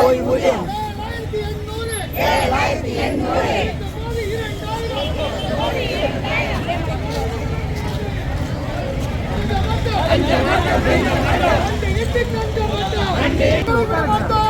ஓய்வூதியம் ஏழாயிரத்தி எண்ணூறு. அஞ்சு மாதம். அஞ்சு மாதம். அஞ்சு மாதம்.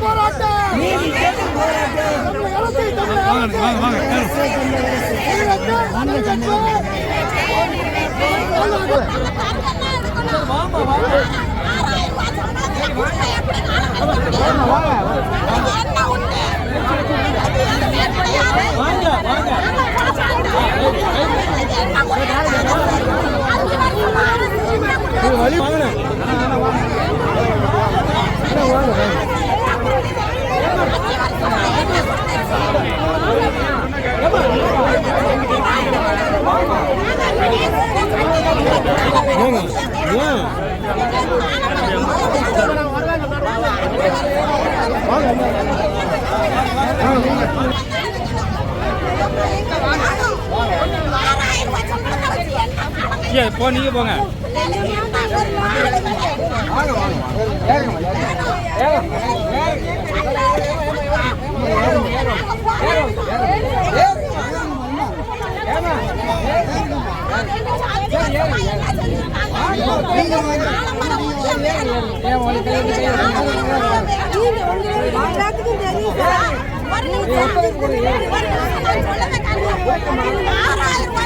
போராட்டம். வழி வாங்கினேன் போங்க போங்க. எல்லாத்துக்கும் தெரியும் ஆறாயிரம் ரூபாய்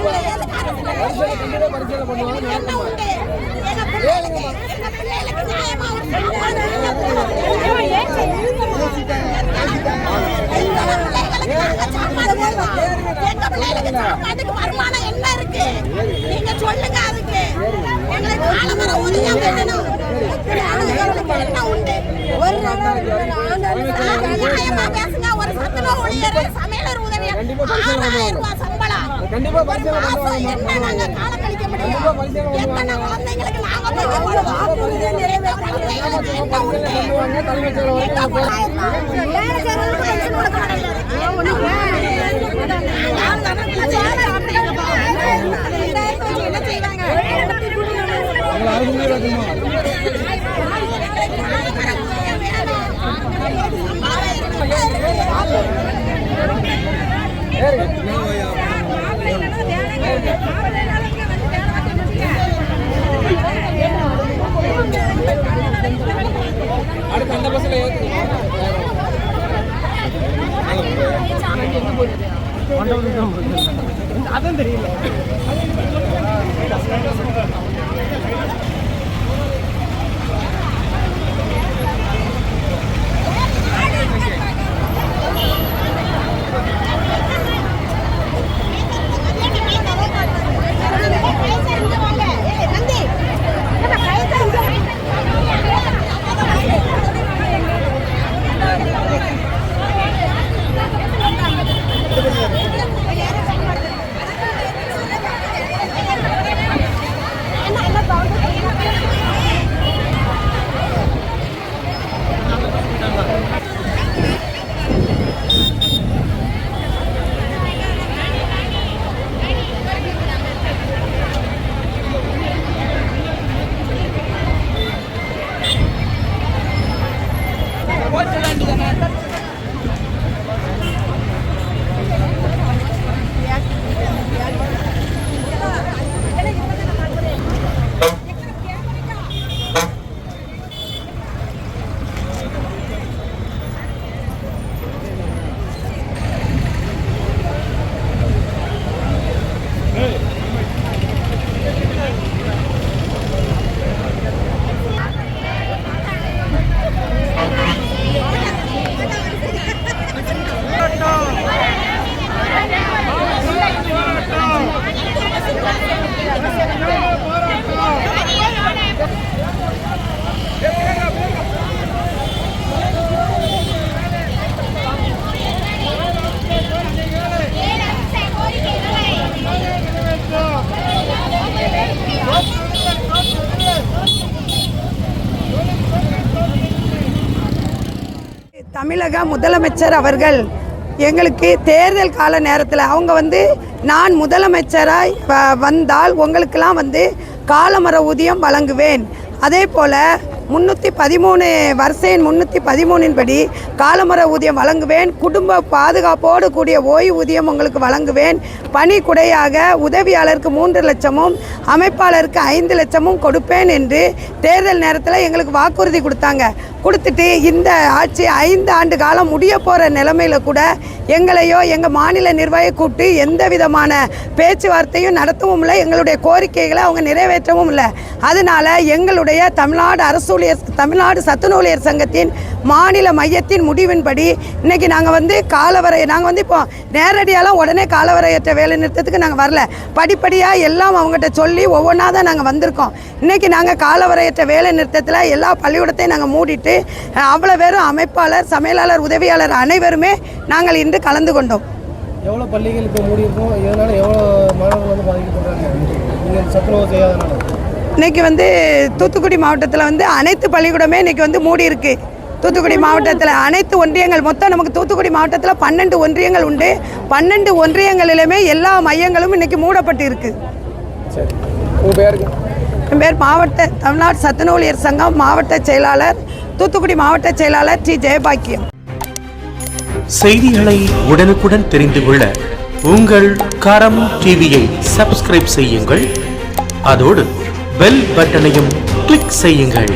அதுக்கு வருமானம் என்ன இருக்கு நீங்க சொல்லுங்க அதுக்கு எங்களுக்கு ஆலமரம் ஒதுங்க கட்டணும் என்ன உண்டு ஒரு நியாயமா பேசுங்க ஒரு சத்துணவு ஊழியர் சமையலர் உதவி ஆறாயிரம் ரூபாய் கண்டிப்பா Hey! அந்த பஸ்ஸில் ஏற்றுவோம் அதான் தெரியல. தமிழக முதலமைச்சர் அவர்கள் எங்களுக்கு தேர்தல் கால நேரத்தில் அவங்க வந்து நான் முதலமைச்சராய் வ- வந்தால் உங்களுக்கெல்லாம் வந்து காலமர ஊதியம் வழங்குவேன். அதே போல் முந்நூற்றி பதிமூணு வரிசையின் முந்நூற்றி பதிமூணின் படி காலமர ஊதியம் வழங்குவேன். குடும்ப பாதுகாப்போடு கூடிய ஓய்வூதியம் உங்களுக்கு வழங்குவேன். பணி குடையாக உதவியாளருக்கு மூன்று லட்சமும் அமைப்பாளருக்கு ஐந்து லட்சமும் கொடுப்பேன் என்று தேர்தல் நேரத்தில் எங்களுக்கு வாக்குறுதி கொடுத்தாங்க. கொடுத்துட்டு இந்த ஆட்சி ஐந்து ஆண்டு காலம் முடிய போகிற நிலைமையில கூட எங்களையோ எங்கள் மாநில நிர்வாகியை கூப்பிட்டு எந்த விதமான பேச்சுவார்த்தையும் நடத்தவும் இல்லை. எங்களுடைய கோரிக்கைகளை அவங்க நிறைவேற்றவும் இல்லை. அதனால் எங்களுடைய தமிழ்நாடு அரசு ஊழியர் தமிழ்நாடு சத்துணவு ஊழியர் சங்கத்தின் மாநில மையத்தின் முடிவின்படி இன்னைக்கு நாங்கள் வந்து காலவரை நாங்கள் வந்து இப்போ நேரடியாலாம் உடனே காலவரையற்ற வேலை நிறுத்தத்துக்கு நாங்கள் வரல. படிப்படியாக எல்லாம் அவங்ககிட்ட சொல்லி ஒவ்வொன்றா தான் நாங்கள் வந்திருக்கோம். இன்னைக்கு நாங்கள் காலவரையற்ற வேலை நிறுத்தத்தில் எல்லா பள்ளிக்கூடத்தையும் நாங்கள் மூடிட்டு அவ்வளோ பேரும் அமைப்பாளர் சமையலாளர் உதவியாளர் அனைவருமே நாங்கள் இன்று கலந்து கொண்டோம். எவ்வளோ பள்ளிகள் இப்போ மூடி இருக்கும் இதனால எவ்வளோ மாணவர்கள் வந்து பாதிக்கப்படுறாங்க? நீங்கள் சத்துணவு செய்யாதனால. இன்னைக்கு வந்து தூத்துக்குடி மாவட்டத்தில் வந்து அனைத்து பள்ளிக்கூடமே இன்னைக்கு வந்து மூடி இருக்கு தூத்துக்குடி மாவட்டத்தில் அனைத்து ஒன்றியங்கள் மொத்தம் நமக்கு தூத்துக்குடி மாவட்டத்தில் பன்னெண்டு ஒன்றியங்கள் உண்டு. பன்னெண்டு ஒன்றியங்களிலுமே எல்லா மையங்களும் இன்னைக்கு மூடப்பட்டு இருக்கு சரி உங்கள் பேருக்கு என் பேர் மாவட்ட தமிழ்நாடு சத்துணவு ஊழியர் சங்கம் மாவட்ட செயலாளர் தூத்துக்குடி மாவட்ட செயலாளர் டி. ஜெயபாக்கியம். செய்திகளை உடனுக்குடன் தெரிந்து கொள்ள உங்கள் கரம் டிவியை சப்ஸ்கிரைப் செய்யுங்கள். அதோடு பெல் பட்டனையும் கிளிக் செய்யுங்கள்.